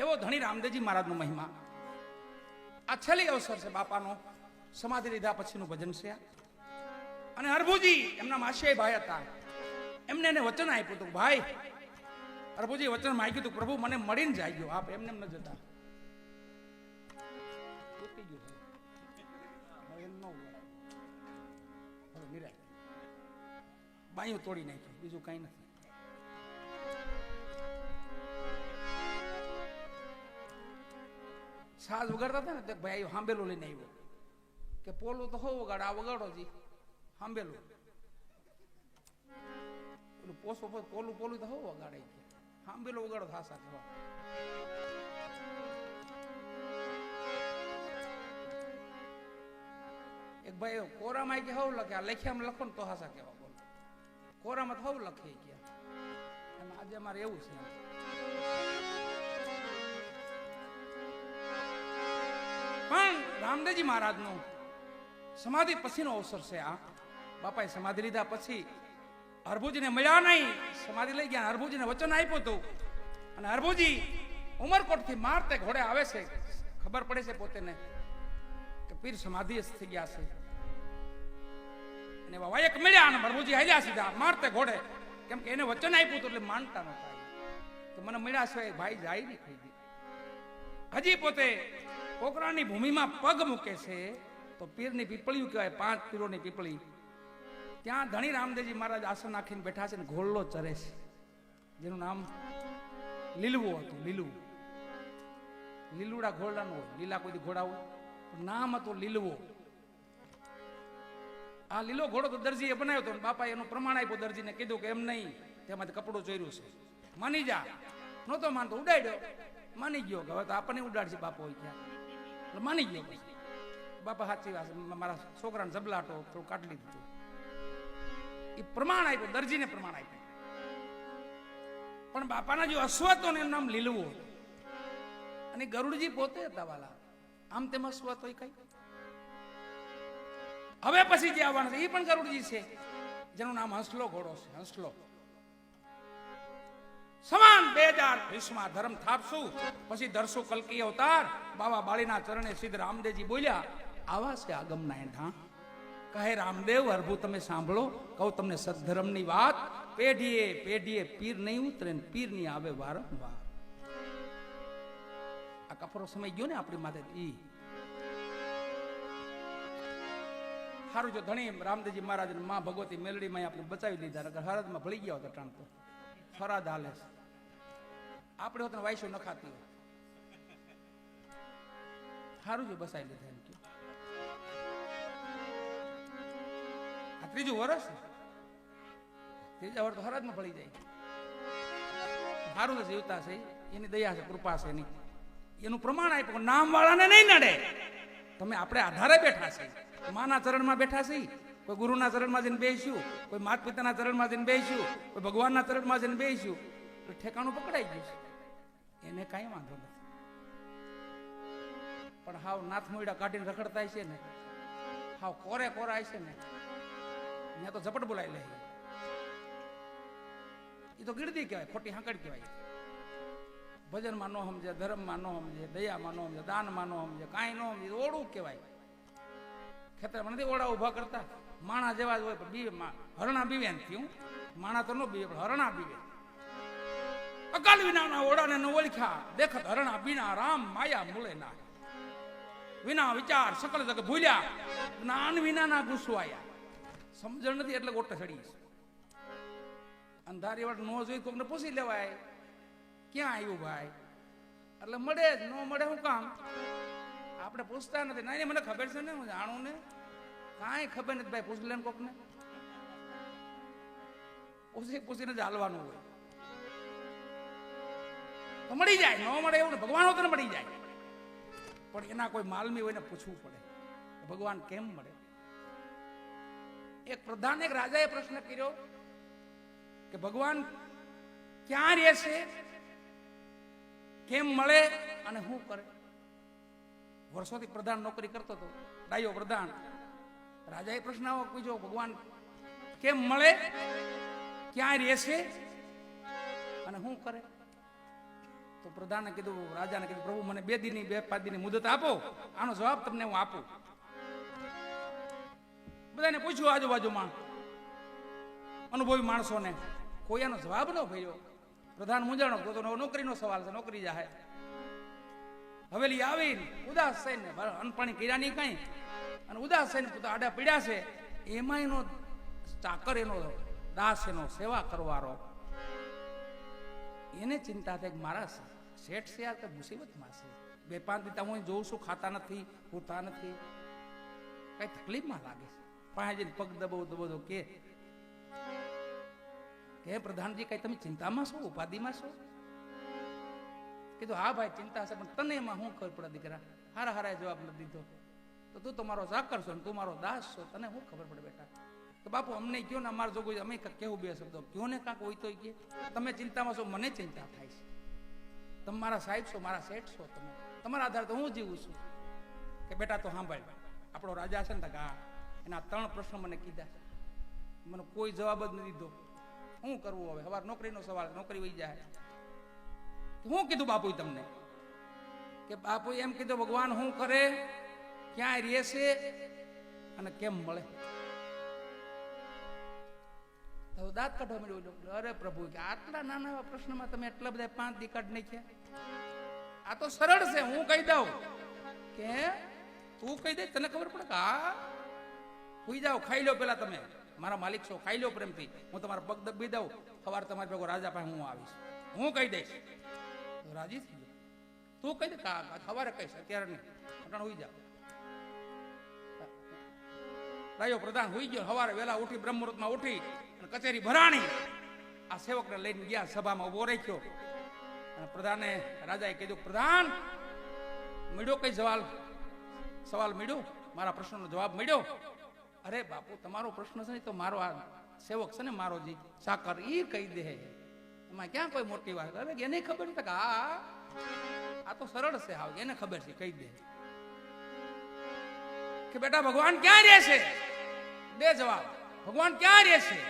એવો ધણી રામદેવજી મહારાજનો મહિમા. આ છેલ્લી અવસર છે બાપાનો. સમાધિ લીધા પછીનું ભજન છે. અને હરભુજી એમના માસીયાઈ ભાઈ હતા. એમને એને વચન આપ્યું હતું, ભાઈ, હરભુજી વચન આપ્યું હતું, પ્રભુ મને મળીને જાય ગયો આપ એમને એમ ન જતા. બાયું તોડી નાખ્યું. બીજું કઈ નથી. સાજ વગાડતા હતા ને, તે ભાઈ હાંબેલો લઈને આવ્યો કે પોલું તો હો વગાડ આ વગાડો જી. હાંબેલું પેલું પોસો પોલું પોલું તો હો વગાડે કે. હાંબેલો વગાડો થાસા કેવા એક ભાઈ કોરામાં કે હવ લખે, આ લેખ્યામાં લખો ને તો હાસા કેવા બોલો. કોરામાં તો હવ લખે ગયા અને આજે અમારે એવું છે. રામદેવજી મહારાજનો સમાધિ પછીનો અવસર છે આ. બાપાએ સમાધિ લીધા પછી હરભુજીને મળ્યા નહીં. સમાધિ લઈ ગયા, હરભુજીને વચન આપ્યું હતું. અને હરભુજી ઉમરકોટથી મારતે ઘોડે આવે છે. ખબર પડે છે પોતેને કે પીર સમાધિ થઈ ગયા છે. અને બાબા એક મળ્યા અને હરભુજી હાલ્યા સીધા, મારતે ઘોડે. કેમ કે એને વચન આપ્યું હતું એટલે માનતા નતા તો મને મળ્યા છે, ભાઈ જાય નહીં થઈ હજી પોતે કોકરાની ભૂમિમાં પગ મૂકે છે, તો પીરની પીપળિયું કહેવાય, પાંચ પીરોની પીપળી. ત્યાં ધણી રામદેવજી મહારાજ આસન નાખીને બેઠા છે ને ઘોડલો ચરે છે. જેનું નામ લીલવું હતું લીલવું લીલુડા ઘોડાનું હોય, લીલા કોઈ ઘોડા હોય નામ હતું લીલવો આ લીલો ઘોડો તો દરજીએ બનાવ્યો હતો બાપા એનું પ્રમાણ આપ્યું, દરજીને કીધું કે એમ નહીં, તેમાંથી કપડું ચોર્યું છે. માની જા, નહોતો માનતો ઉડાડ્યો માની ગયો હવે તો આપણને ઉડાડશે બાપો ત્યાં. એટલે માની ગયો બાપા સાચી વાત મારા છોકરાને જબલાટો થોડું કાઢી લીધું એ પ્રમાણ આપ્યું, દરજીને પ્રમાણ આપ્યું. પણ બાપાના જે અશ્વ હતો ને એનું નામ લીલવું. અને ગરુડજી પોતે હતા વાલા. આમ તેમ અશ્વ હતો કઈ હવે પછી જે આવવાનું છે એ પણ ગરુડજી છે. જેનું નામ હંસલો ઘોડો છે, હંસલો. સમાન બે હજાર વીસમાં ધર્મ થાપશું પછી દરસો કલકી અવતાર. બાબા બાળીના ચરણે સિદ્ધ રામદેવજી બોલ્યા, આવા છે આગમના એઠા? કહે રામદેવ અર્ભુ તમે સાંભળો. કહું તમને સદ્ધર્મની વાત. પેઢીએ પેઢીએ પીર નહીં ઉતરે ને પીરની આવે વારંવાર. આ કપરો સમય ગયો ને આપણી માથે ઈ. સારું જો ધણી રામદેવજી મહારાજ મા ભગવતી મેલડીમાં આપણે બચાવી લીધા હરદમાં ભળી ગયા હતા ટાણ તો. ફરાદ હાલે છે. આપણે હોત ને નખાત ન સારું છે બસાઈ લીધા એમ કે. આ ત્રીજું વર્ષ. ત્રીજા વર્ષ તો હરાજમાં ભળી જાય. સારું છે જીવતા છે. એની દયા છે, કૃપા છે એની. એનું પ્રમાણ આપ્યું નામ વાળાને નહીં નડે. તમે આપણે આધારે બેઠા છે માના ચરણમાં બેઠા છે કોઈ ગુરુના ચરણમાં જઈને બેસ્યું, કોઈ માત પિતાના ચરણમાં જઈને બેસ્યું, કોઈ ભગવાનના ચરણમાં જઈને બેસ્યું તો ઠેકાણું પકડાઈ ગયું એને કાંઈ વાંધો નથી. પણ હાવ નાથ મોયડા કાઢીને રખડતા છે ને, હાવ કોરે કોરાય છે ને, ત્યાં તો ઝપટ બોલાઈ લે. એ તો ગીરદી કહેવાય, ખોટી હાંકડ કહેવાય. ભજનમાં ન સમજે, ધર્મમાં ન સમજે, દયામાં ન સમજે, દાનમાં ન સમજે, કાંઈ ન સમજે ઓળું કહેવાય. ખેતરમાં નથી ઓળા ઊભા કરતા. માણા જેવા જ હોય, પણ બીવે હરણા બીવે થયું. માણા તો ન બીવે, પણ હરણા બીવે. અકાલ વિનાના ઓળાને ન ઓળખ્યા. દેખત હરણા બીના રામ માયા મૂળે ના. વિના વિચાર સકલ જગ ભૂલ્યા. જ્ઞાન વિનાના ગુસવાયા સમજણ નથી એટલે ગોટે ચડી અંધારી વાળ નો જોઈ કોકને પૂછી લેવાય, ક્યાં આવ્યું ભાઈ? એટલે મળે જ, ન મળે હું કામ? આપણે પૂછતા નથી. ના મને ખબર છે ને, હું જાણું ને. કાંઈ ખબર નથી ભાઈ, પૂછી લે કોકને પૂછી પૂછીને જ હાલવાનું હોય. તો મળી જાય, ન મળે એવું ને ભગવાન મળી જાય. પણ એના કોઈ માલમી હોય ને પૂછવું પડે. ભગવાન કેમ મળે? એક પ્રધાન એક રાજાએ પ્રશ્ન કર્યો કે ભગવાન ક્યાં રહે છે કેમ મળે અને શું કરે? વર્ષોથી પ્રધાન નોકરી કરતો હતો. ડાયો પ્રધાન. રાજાએ પ્રશ્ન પૂછ્યો ભગવાન, કેમ મળે? ક્યાં રહેશે? અને શું કરે? તો પ્રધાને કીધું, રાજાને કીધું, પ્રભુ, મને બે દિનની, બે, પાંચ દિનની મુદત આપો. આનો જવાબ તમને હું આપું. બધાને પૂછ્યું આજુબાજુમાં અનુભવી માણસોને કોઈ આનો જવાબ ન ભર્યો? પ્રધાન મૂંઝાણો તો નોકરીનો સવાલ છે, નોકરી જાહે. હવેલી આવીને ઉદાસ થઈને, અનપાણી કર્યા નહીં કઈ અને ઉદાસ થઈને પોતા આડા પીડ્યા છે? એમાં એનો ચાકર એનો દાસ એનો સેવા કરવારો એને ચિંતા થાય મારા શેઠ છે યાર તો મુસીબતમાં છે. બે પાંચ દીતા હું જોઉં છું, ખાતા નથી પૂરતા નથી. કઈ તકલીફમાં લાગે છે. પાસે જઈને પગ દબો દબો દો કે કે પ્રધાનજી, કઈ તમે ચિંતામાં છો? ઉપાધિમાં છો? કીધું, હા ભાઈ, ચિંતા છે, પણ તને એમાં શું ખબર પડે દીકરા? હારા હારા જવાબ નથી દીધો. તો તું તમારો સાકર છો ને તું મારો દાસ છો, તને શું ખબર પડે બેટા? તો બાપુ, અમને કયો ને અમારે જો કોઈ અમે કેવું બે શબ્દો? કયો ને કાંક હોય તો કે તમે ચિંતામાં છો, મને ચિંતા થાય છે. તમે મારા સાહેબ છો, મારા શેઠ છો તમે. તમારા આધારે તો હું જીવું છું. કે બેટા, તો સાંભળ. આપણો રાજા છે ને તો એના ત્રણ પ્રશ્નો મને કીધા છે. મને કોઈ જવાબ જ નથી દીધો. શું કરવું હવે? સવાર નોકરીનો સવાલ, નોકરી વહી જાય. શું કીધું બાપુ તમને? કે બાપુ એમ કીધું, ભગવાન શું કરે? ક્યાં રહેશે અને કેમ મળે? તો દાંત કાઢવા મળ્યો અરે પ્રભુ, કે આટલા નાના એવા પ્રશ્નમાં તમે એટલા બધા પાંચ દી કાઢ નાખ્યા. આ તો સરળ છે, હું કહી દઉં કે તું કહી દે, તને ખબર પડે કે હા, સુઈ જાઓ, ખાઈ લો પેલા તમે. મારા માલિક છો, ખાઈ લો પ્રેમથી. હું તમારા પગ દબી દઉં, સવાર તમારી ભેગો રાજા પાસે હું આવીશ. હું કહી દઈશ. રાજી થઈ તું કહી દે સવારે કહીશ, અત્યારે નહીં. પણ હોઈ જાઓ. રાયો પ્રધાન હોઈ ગયો. સવારે વહેલા ઉઠી બ્રહ્મુહૂર્તમાં ઉઠી અને કચેરી ભરાણી આ સેવકને લઈને ગયા, સભામાં ઊભો રાખ્યો. અને પ્રધાને રાજાએ કીધું, પ્રધાન, મળ્યો કઈ સવાલ? સવાલ મળ્યો? મારા પ્રશ્નનો જવાબ મળ્યો? અરે બાપુ, તમારો પ્રશ્ન છે ને તો મારો આ સેવક છે ને મારો જી. સાકર એ કહી દે. એમાં ક્યાં કોઈ મોટી વાત? અરે એને ખબર નથી કે આ આ તો સરળ છે હાવ, એને ખબર છે, કહી દે. કે બેટા ભગવાન ક્યાં રહે છે? બે જવાબ. ભગવાન ક્યાં રહે છે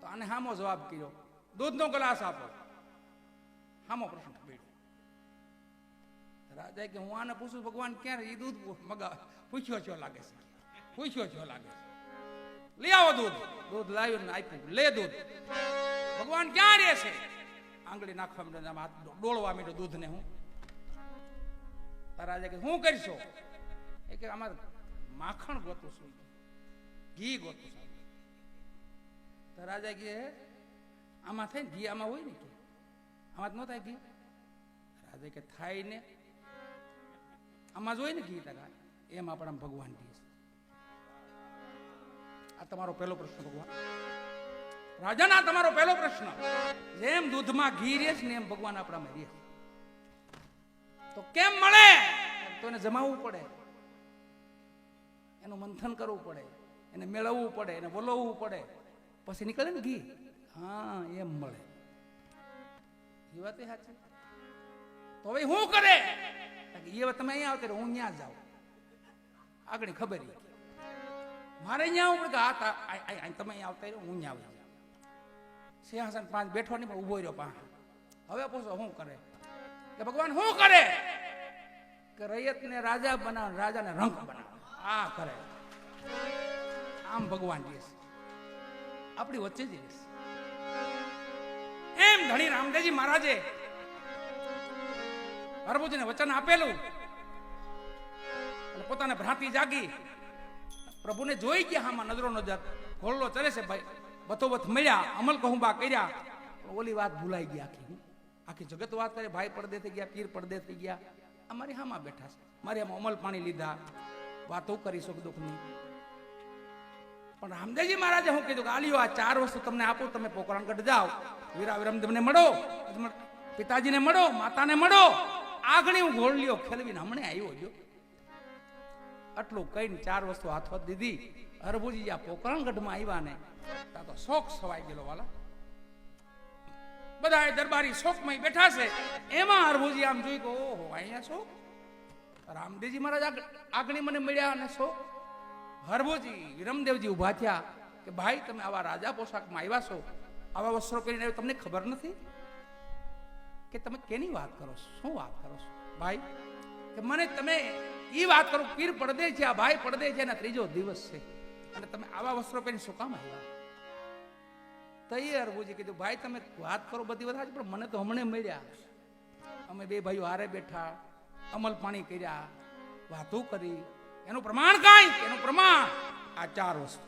તો આને હામો જવાબ કર્યો. દૂધનો ગ્લાસ આપો. હામો પ્રશ્ન રાજા કે હું આને પૂછું, ભગવાન ક્યાં એ દૂધ મગા, પૂછ્યો છો લાગે છે? પૂછ્યો છો લાગે છે? લઈ આવો દૂધ. દૂધ લાવ્યું ને આપ્યું. લે દૂધ. ભગવાન ક્યાં રહે છે? આંગળી નાખવા માંડ્યો આમ હાથ ડોળવા માંડ્યો દૂધને હું. રાજા કે હું કરશો? એ કે આમાં માખણ ગોતું છું. ઘી ગોતું છું તો રાજા કે આમાં થાય ઘી? આમાં હોય ને કે? આમાં ન થાય ઘી? રાજા કે થાય ને. આમાં જ હોય ને ઘી ટકા એમ આપણા ભગવાન કહે છે. આ તમારો પહેલો પ્રશ્ન, ભગવાન. રાજાના તમારો પહેલો પ્રશ્ન, જેમ દૂધમાં ઘી રહે છે ને એમ ભગવાન આપણામાં રહે તો કેમ મળે? તો એને જમાવવું પડે. એનું મંથન કરવું પડે. એને મેળવવું પડે, એને બોલવવું પડે. પછી નીકળે ને ઘી. હા, એમ મળે. એ વાત સાચી. તો હવે શું કરે? એ વાત તમે અહીંયા આવતા હું ત્યાં જાઉં. આગળ ખબર. મારે અહીંયા આવું કે હા તમે અહીંયા આવતા રહ્યો હું ત્યાં આવી સિંહાસન પાંચ બેઠો નહીં, પણ ઊભો રહ્યો પાંચ હવે પૂછો શું કરે? કે ભગવાન શું કરે? કે રૈયતને રાજા બનાવ રાજાને રંક બનાવ આ કરે. આમ ભગવાન છે આપણી વચ્ચે જ એમ ધણી રામદેવજી મહારાજે હરભુજને વચન આપેલું. અને પોતાને ભ્રાંતિ જાગી. પ્રભુને જોઈ ગયા આમાં નજરો નજર ઘોડલો ચલે છે ભાઈ. બથોબથ મળ્યા, અમલ કહુંબા કર્યા. ઓલી વાત ભૂલાઈ ગયા આખી આખી જગત વાત કરે, ભાઈ પડદે થઈ ગયા, પીર પડદે થઈ ગયા. અમારી હામાં બેઠા છે. મારી આમાં અમલ પાણી લીધા. વાતો કરી સુખ દુઃખની પણ રામદેવજી મહારાજે શું કીધું કે, આલિયો, આ ચાર વસ્તુ તમને આપું, તમે પોકરણગઢ જાઓ. વીરા વિરમદેવને મળો પિતાજીને મળો, માતાને મળો. આગળ હું ઘોડલીઓ ખેલવીને હમણે આવ્યો જો આટલું કહીને ચાર વસ્તુ હાથોત દીધી. હરભુજી આ પોકરણગઢમાં આવ્યા ને, ત્યાં તો શોખ સવાઈ ગયેલો વાલા. બધા દરબારી શોકમાં બેઠા છે. એમાં હરભુજી આમ જોઈ કે, ઓહો, અહીંયા શું? રામદેવજી મહારાજ આગણી મને મળ્યા અને શોખ હરભુજી વિરમદેવજી ઊભા થયા કે, ભાઈ, તમે આવા રાજા પોશાકમાં આવ્યા છો. આવા વસ્ત્રો પહેરીને તમને ખબર નથી કે તમે કેની વાત કરો છો? શું વાત કરો છો? ભાઈ, કે મને તમે એ વાત કરો, પીર પડદે છે, આ ભાઈ પડદે છે, એના ત્રીજો દિવસ છે. અને તમે આવા વસ્ત્રો પહેરી શું કામ આવ્યા? તૈયાર બુજી કીધું, ભાઈ, તમે વાત કરો બધી વધારે, પણ મને તો હમણે મળ્યા. અમે બે ભાઈઓ હારે બેઠા, અમલ પાણી કર્યા, વાતો કરી. એનું પ્રમાણ કાંઈ? એનું પ્રમાણ? આ ચાર વસ્તુ.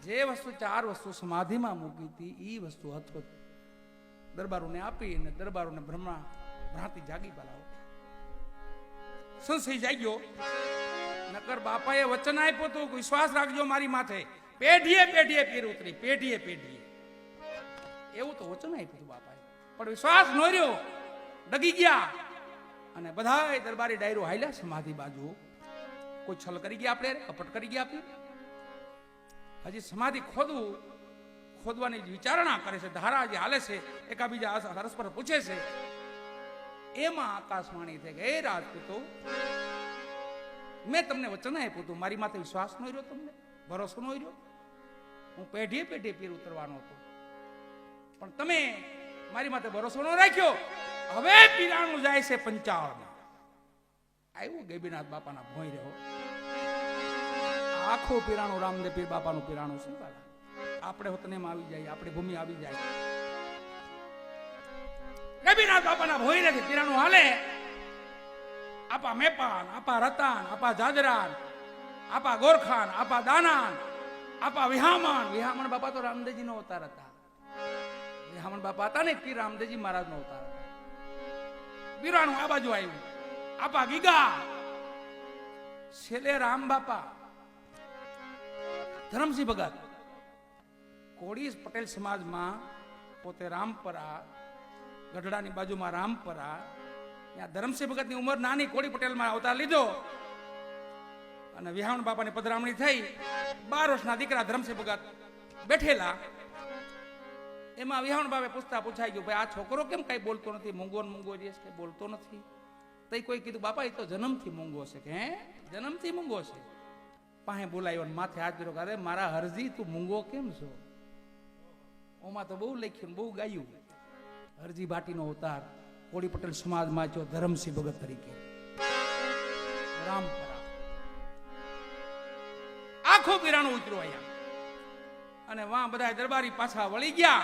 જે વસ્તુ ચાર વસ્તુ સમાધિમાં મૂકી હતી એ વસ્તુ હતો દરબારોને આપી અને દરબારોને બ્રહ્મા, ભ્રાંતિ જાગી પલાવો સંશય જાગ્યો. નકર બાપાએ વચન આપ્યું હતું વિશ્વાસ રાખજો મારી માથે. પેઢીએ પેઢીએ પીર ઉતરી, પેઢીએ પેઢીએ. એવું તો વચન આપ્યું હતું બાપાએ. પણ વિશ્વાસ ન રહ્યો. ડગી ગયા. અને બધા દરબારી ડાયરો હાલ્યા સમાધિ બાજુ. કોઈ છલ કરી ગયા આપણે કપટ કરી ગયા આપણે? હજી સમાધિ ખોદવું, ખોદવાની વિચારણા કરે છે, ધારા જે હાલે છે, એકાબીજા પરસ્પર પૂછે છે, એમાં આકાશવાણી થઈ ગઈ. રાજપૂતો, મેં તમને વચન આપ્યું હતું, મારી માથે વિશ્વાસ નો રહ્યો તમને, ભરોસો નો રહ્યો? હું પેઢીએ પેઢીએ પીર ઉતરવાનો હતો. પણ તમે મારી માથે ભરોસો નો રાખ્યો. હવે પીરાણું જાય છે પંચાવન આવ્યું ગેબીનાથ બાપાના ભોય રહ્યો. આખું પીરાણું રામદેવ પીર બાપાનું પીરાણું છે? આપણે હોતનેમાં આવી જાય, આપણી ભૂમિ આવી જાય. ગેબીનાથ બાપાના ભોઈ રહે પીરાણું હાલે. આપા મેપાન, આપા રતાન, આપા જાજરાન, આપા ગોરખાન, આપા દાનાન, આપા વિહામણ. વિહામણ બાપા તો રામદેવજી નો અવતાર હતા. વિહામણ બાપા હતા ને પીર રામદેવજી મહારાજ નો અવતાર હતા. પીરાણું આ બાજુ આવ્યું. આપા ગીગા. છેલ્લે રામ બાપા. ધરમસિંહ ભગત કોળી પટેલ સમાજમાં પોતે રામપરા, ગઢડાની બાજુમાં રામપરા, ત્યાં ધરમસિંહ ભગતની ઉંમર નાની કોળી પટેલમાં અવતાર લીધો. અને વિહાવણ બાપાની પધરામણી થઈ, બાર વર્ષના દીકરા ધરમસિંહ ભગત બેઠેલા. એમાં વિહાવણ બાપે પૂછતા પૂછાઈ ગયું, ભાઈ, આ છોકરો કેમ કઈ બોલતો નથી? મૂંગો મૂંગો જે છે બોલતો નથી? તઈ કોઈ કીધું, બાપા એ તો જન્મથી મૂંગો છે કે, હે? જન્મથી મૂંગો છે. પાસે બોલાયો ને માથે હાથ કર્યો કરે મારા હરજી તું મૂંગો કેમ છો? ઓમાં તો બહુ લખ્યું બહુ ગાયું. હરજી ભાટીનો અવતાર કોળી પટેલ સમાજમાં છો ધરમસિંહ ભગત તરીકે. રામપરા. આખો પીરાણું ઉતર્યું અહીંયા. અને વા બધા દરબારી પાછા વળી ગયા.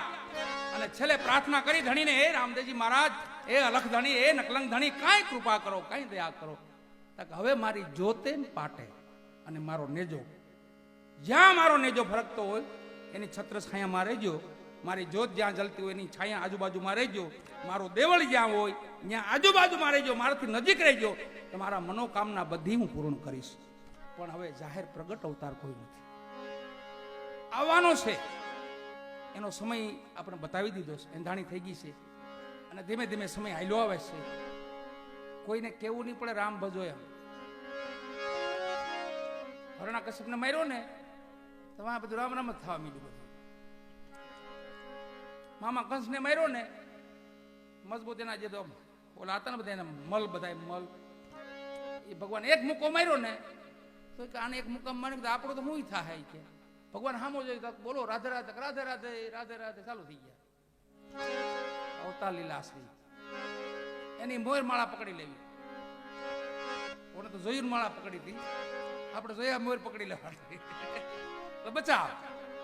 અને છેલ્લે પ્રાર્થના કરી ધણીને, હે રામદેવજી મહારાજ એ અલખ ધણી એ નકલંગ ધણી, કાંઈ કૃપા કરો, કાંઈ દયા કરો. હવે મારી જોતે પાટે. અને મારો નેજો. જ્યાં મારો નેજો ફરકતો હોય, એની છત્ર છાયામાં રહેજો મારી જોત જ્યાં જલતી હોય, એની છાયા આજુબાજુમાં રહેજો મારો દેવળ જ્યાં હોય, ત્યાં આજુબાજુમાં રહેજો મારાથી નજીક રહેજો મારા મનોકામના બધી હું પૂર્ણ કરીશ. પણ હવે જાહેર પ્રગટ અવતાર કોઈ નથી. આવવાનો છે. એનો સમય આપણે બતાવી દીધો છે. એંધાણી થઈ ગઈ છે. અને ધીમે ધીમે સમય હાલ્યો આવે છે. કોઈને કેવું નહીં પડે રામ ભજો એમ હરણા કશ્યપને માર્યો ને તમારે બધું રામ રામ જ થવા માંડ્યું બધું. મામા કંસને માર્યો ને, મજબૂત એના જે તો ઓલા હતા ને બધા એના મલ બધા મલ, એ ભગવાન એક મુક્કો માર્યો ને, તો આને એક મુક્કામ માર્યો તો આપણો તો હું થાય કે. ભગવાન સામો જોઈ બોલો, રાધે રાધે રાધે રાધે રાધે રાધે, ચાલુ થઈ ગયા. અવતાર લીલાશ્રી. એની મોર માળા પકડી લેવી. કોને તો જોયું માળા પકડી હતી. આપણે જોયા મોર પકડી લેવા બચાવ.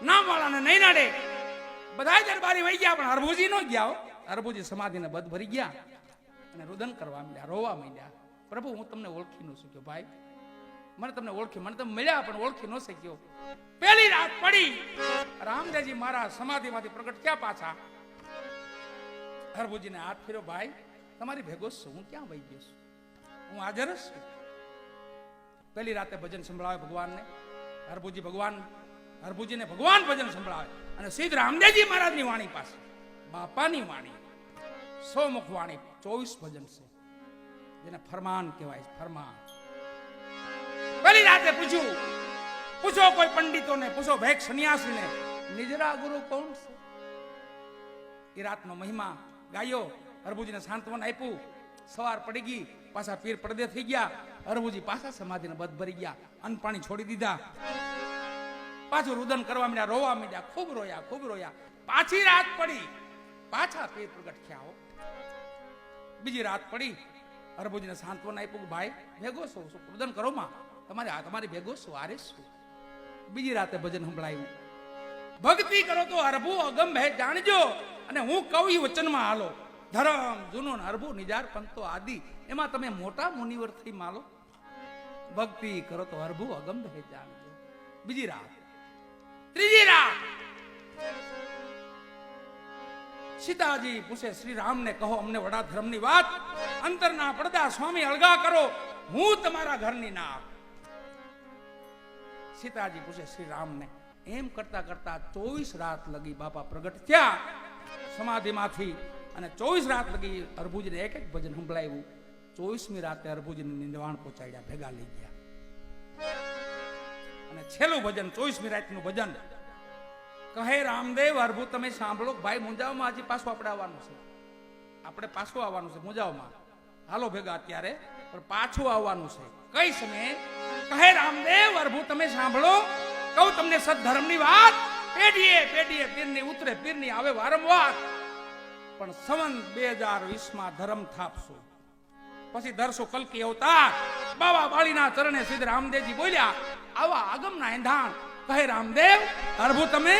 ના વાળાને નહીં નાડે. બધા દરબારી વહી ગયા, પણ હરભુજી નો ગયા. હરભુજી સમાધિને બધ ભરી ગયા અને રુદન કરવા માંડ્યા, રોવા માંડ્યા. પ્રભુ, હું તમને ઓળખી ન શક્યો ભાઈ. મને તમને ઓળખી, મને તમે મળ્યા, પણ ઓળખી ન શક્યો. પહેલી રાત પડી. રામદેવજી મારા સમાધિમાંથી પ્રગટ થયા પાછા. હરભુજીને હાથ ફેર્યો, ભાઈ, તમારી ભેગો છું. હું ક્યાં વહી ગયો છું? હું હાજર છું. પહેલી રાતે ભજન સંભળાવે ભગવાનને. હરભુજી ભગવાન, હરભુજીને ભગવાન ભજન સંભળાવે. અને સીધ રામદેવજી મહારાજની વાણી પાસે. બાપાની વાણી. સો મુખ વાણી. ચોવીસ ભજન છે. જેને ફરમાન કહેવાય ફરમાન. પહેલી રાતે પૂછ્યું, પૂછો કોઈ પંડિતોને, પૂછો ભેક સન્યાસીને, નિજરા ગુરુ કોણ છે? એ રાતનો મહિમા ગાયો, હરભુજીને સાંત્વન આપ્યું. સવાર પડી ગઈ, પાછા પીર પડદે થઈ ગયા. હરભુજી પાછા સમાધિને બધ ભરી ગયા. અન્ન પાણી છોડી દીધા. પાછું રુદન કરવા માંડ્યા, રોવા માંડ્યા, ખૂબ રોયા ખૂબ રોયા. પાછી રાત પડી. પાછા પીર પ્રગટ થયા બીજી રાત પડી. હરભુજને સાંત્વના આપ્યું ભાઈ, ભેગો છો? શું રુદન કરો માં? તમારે તમારી ભેગો છો? આરે શું? બીજી રાતે ભજન સંભળાયું. ભક્તિ કરો તો અરભુ અગમ ભે જાણજો. અને હું કહું વચનમાં હાલો. ધરમ જૂનો હરભુ, નિજાર, પંતો આદિ. એમાં તમે મોટા મુનિવરથી માલો. ભક્તિ કરો તો હરભુ અગમ ભે જાણજો બીજી રાત. ત્રીજી રાત. સીતાજી પૂછે શ્રી રામને કહો, અમને વડા ધર્મની વાત. અંતરના પડદા સ્વામી અળગા કરો. હું તમારા ઘરની ના સીતાજી પૂછે શ્રી રામને એમ કરતા કરતા ચોવીસ રાત લગી બાપા પ્રગટ થયા. સમાધિમાંથી અને ચોવીસ રાત લગી અર્ભુજને એક એક ભજન સંભળાવ્યું. ચોવીસમી રાતે અર્ભુજને નિર્વાણ પહોંચાડ્યા, ભેગા લઈ ગયા. અને છેલ્લું ભજન, ચોવીસમી રાતનું ભજન. કહે રામદેવ અર્ભુ તમે સાંભળો, ભાઈ મુંજાવમાં આજે પાછું આપણે આવવાનું છે. આપણે પાછું આવવાનું છે મુંજાવમાં. હાલો ભેગા અત્યારે, પણ પાછું આવવાનું છે. કઈ સમયે? કહે રામદેવ અર્ભુ તમે સાંભળો. કહું તમને સદધર્મની વાત. પેઢીએ પેઢીએ પીરની ઉતરે પીરની આવે વારંવાર. પણ સવન બે હજાર વીસમાં ધર્મ થાપશો પછી ધરશો કલકી અવતાર. બાબા બાળીના ચરણે સિદ્ધ રામદેવજી બોલ્યા, આવા આગમના એંધાણ કહે રામદેવ અરભુ તમે